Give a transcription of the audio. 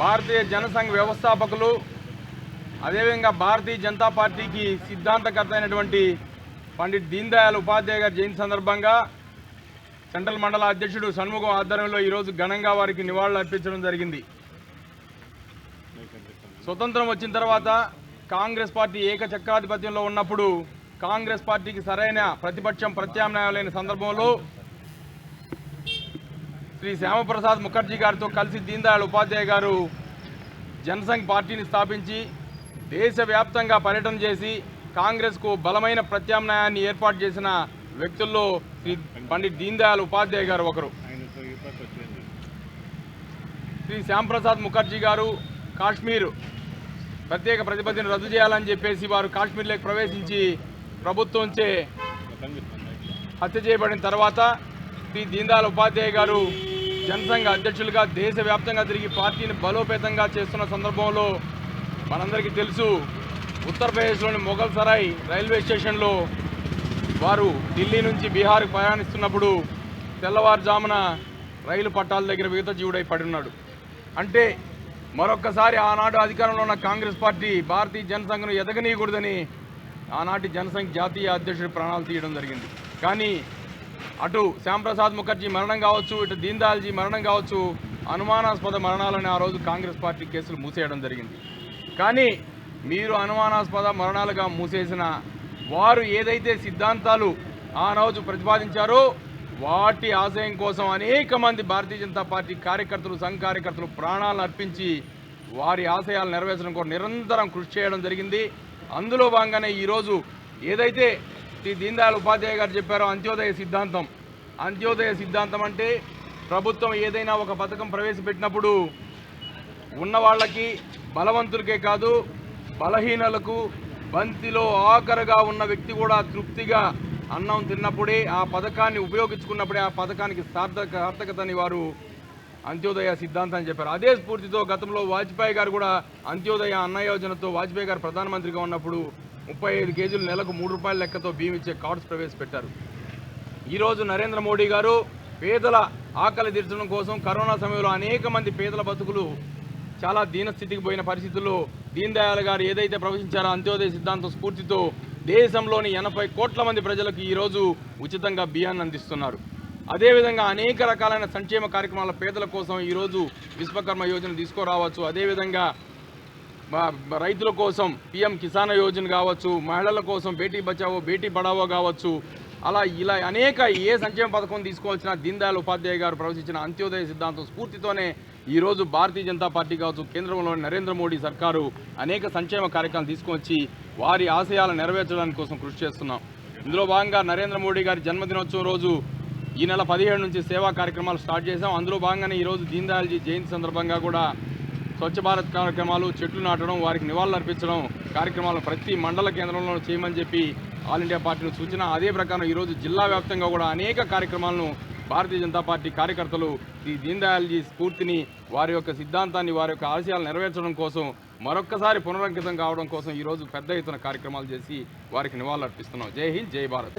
భారతీయ జనసంఘ్ వ్యవస్థాపకులు అదేవిధంగా భారతీయ జనతా పార్టీకి సిద్ధాంతకర్త అయినటువంటి పండిట్ దీన్ దయాళ్ ఉపాధ్యాయ గారి జయంతి సందర్భంగా సెంట్రల్ మండల అధ్యక్షుడు షణ్ముఖం ఆధ్వర్యంలో ఈరోజు ఘనంగా వారికి నివాళులు అర్పించడం జరిగింది. స్వతంత్రం వచ్చిన తర్వాత కాంగ్రెస్ పార్టీ ఏకచక్రాధిపత్యంలో ఉన్నప్పుడు కాంగ్రెస్ పార్టీకి సరైన ప్రతిపక్షం ప్రత్యామ్నాయం లేని సందర్భంలో శ్రీ శ్యామప్రసాద్ ముఖర్జీ గారితో కలిసి దీన్దయాళ్ ఉపాధ్యాయ గారు జనసంఘ్ పార్టీని స్థాపించి దేశవ్యాప్తంగా పర్యటన చేసి కాంగ్రెస్కు బలమైన ప్రత్యామ్నాయాన్ని ఏర్పాటు చేసిన వ్యక్తుల్లో శ్రీ పండిట్ దీన్దయాళ్ ఉపాధ్యాయ గారు ఒకరు. శ్రీ శ్యాంప్రసాద్ ముఖర్జీ గారు కాశ్మీర్ ప్రత్యేక ప్రతిపత్తిని రద్దు చేయాలని చెప్పేసి వారు కాశ్మీర్లోకి ప్రవేశించి ప్రభుత్వంచే హత్య చేయబడిన తర్వాత శ్రీ దీన్దయాళ్ ఉపాధ్యాయ గారు జనసంఘ అధ్యక్షులుగా దేశవ్యాప్తంగా తిరిగి పార్టీని బలోపేతంగా చేస్తున్న సందర్భంలో మనందరికీ తెలుసు ఉత్తరప్రదేశ్లోని మొఘల్ సరాయ్ రైల్వే స్టేషన్లో వారు ఢిల్లీ నుంచి బీహార్కు ప్రయాణిస్తున్నప్పుడు తెల్లవారుజామున రైలు పట్టాల దగ్గర విగత జీవుడై పడున్నాడు. అంటే మరొక్కసారి ఆనాడు అధికారంలో ఉన్న కాంగ్రెస్ పార్టీ భారతీయ జనసంఘను ఎదగనీయకూడదని ఆనాటి జనసంఘ్ జాతీయ అధ్యక్షుడు ప్రాణాలు తీయడం జరిగింది. కానీ అటు శ్యాంప్రసాద్ ముఖర్జీ మరణం కావచ్చు ఇటు దీన్దయాల్జీ మరణం కావచ్చు అనుమానాస్పద మరణాలని ఆ రోజు కాంగ్రెస్ పార్టీ కేసులు మూసేయడం జరిగింది. కానీ మీరు అనుమానాస్పద మరణాలుగా మూసేసిన వారు ఏదైతే సిద్ధాంతాలు ఆ ప్రతిపాదించారో వాటి ఆశయం కోసం అనేక మంది భారతీయ జనతా పార్టీ కార్యకర్తలు సంఘ కార్యకర్తలు ప్రాణాలను అర్పించి వారి ఆశయాలు నెరవేర్చడం కోసం నిరంతరం కృషి చేయడం జరిగింది. అందులో భాగంగానే ఈరోజు ఏదైతే శ్రీ దీన్దయాళ్ ఉపాధ్యాయ గారు చెప్పారు అంత్యోదయ సిద్ధాంతం. అంత్యోదయ సిద్ధాంతం అంటే ప్రభుత్వం ఏదైనా ఒక పథకం ప్రవేశపెట్టినప్పుడు ఉన్న వాళ్ళకి బలవంతులకే కాదు బలహీనలకు బంతిలో ఆఖరుగా ఉన్న వ్యక్తి కూడా తృప్తిగా అన్నం తిన్నప్పుడే ఆ పథకాన్ని ఉపయోగించుకున్నప్పుడే ఆ పథకానికి సార్థక సార్థకతని వారు అంత్యోదయ సిద్ధాంతం అని చెప్పారు. అదే స్ఫూర్తితో గతంలో వాజ్పేయి గారు కూడా అంత్యోదయ అన్న యోజనతో వాజ్పేయి గారు ప్రధానమంత్రిగా ఉన్నప్పుడు ముప్పై ఐదు కేజీలు నెలకు మూడు రూపాయల లెక్కతో బియ్యం ఇచ్చే కార్డ్స్ ప్రవేశపెట్టారు. ఈరోజు నరేంద్ర మోడీ గారు పేదల ఆకలి తీర్చడం కోసం కరోనా సమయంలో అనేక మంది పేదల బతుకులు చాలా దీనస్థితికి పోయిన పరిస్థితుల్లో దీన్ దయాళ్ గారు ఏదైతే ప్రవచించారో అంత్యోదయ సిద్ధాంతం స్ఫూర్తితో దేశంలోని ఎనభై కోట్ల మంది ప్రజలకు ఈరోజు ఉచితంగా బియ్యాన్ని అందిస్తున్నారు. అదేవిధంగా అనేక రకాలైన సంక్షేమ కార్యక్రమాల పేదల కోసం ఈరోజు విశ్వకర్మ యోజన తీసుకురావచ్చు. అదేవిధంగా రైతుల కోసం పిఎం కిసాన్ యోజన కావచ్చు మహిళల కోసం బేటీ బచావో బేటీ పడావో కావచ్చు. అలా ఇలా అనేక ఏ సంక్షేమ పథకం తీసుకోవాల్సిన దీన్ దయాళ్ ఉపాధ్యాయ గారు ప్రవేశించిన అంత్యోదయ సిద్ధాంతం స్ఫూర్తితోనే ఈరోజు భారతీయ జనతా పార్టీ కావచ్చు కేంద్రంలోని నరేంద్ర మోడీ సర్కారు అనేక సంక్షేమ కార్యక్రమాలు తీసుకొచ్చి వారి ఆశయాలు నెరవేర్చడానికి కోసం కృషి చేస్తున్నాం. ఇందులో భాగంగా నరేంద్ర మోడీ గారి జన్మదినోత్సవం రోజు ఈ నెల పదిహేడు నుంచి సేవా కార్యక్రమాలు స్టార్ట్ చేశాం. అందులో భాగంగానే ఈరోజు దీన్ దయాల్జీ జయంతి సందర్భంగా కూడా స్వచ్ఛ భారత్ కార్యక్రమాలు చెట్లు నాటడం వారికి నివాళులు అర్పించడం కార్యక్రమాలు ప్రతి మండల కేంద్రంలో చేయమని చెప్పి ఆల్ ఇండియా పార్టీని సూచన. అదే ప్రకారం ఈరోజు జిల్లా వ్యాప్తంగా కూడా అనేక కార్యక్రమాలను భారతీయ జనతా పార్టీ కార్యకర్తలు శ్రీ దీన్దయాల్జీ స్ఫూర్తిని వారి యొక్క సిద్ధాంతాన్ని వారి యొక్క ఆశయాలు నెరవేర్చడం కోసం మరొక్కసారి పునరంకితం కావడం కోసం ఈరోజు పెద్ద ఎత్తున కార్యక్రమాలు చేసి వారికి నివాళులు అర్పిస్తున్నాం. జై హింద్ జై భారత్.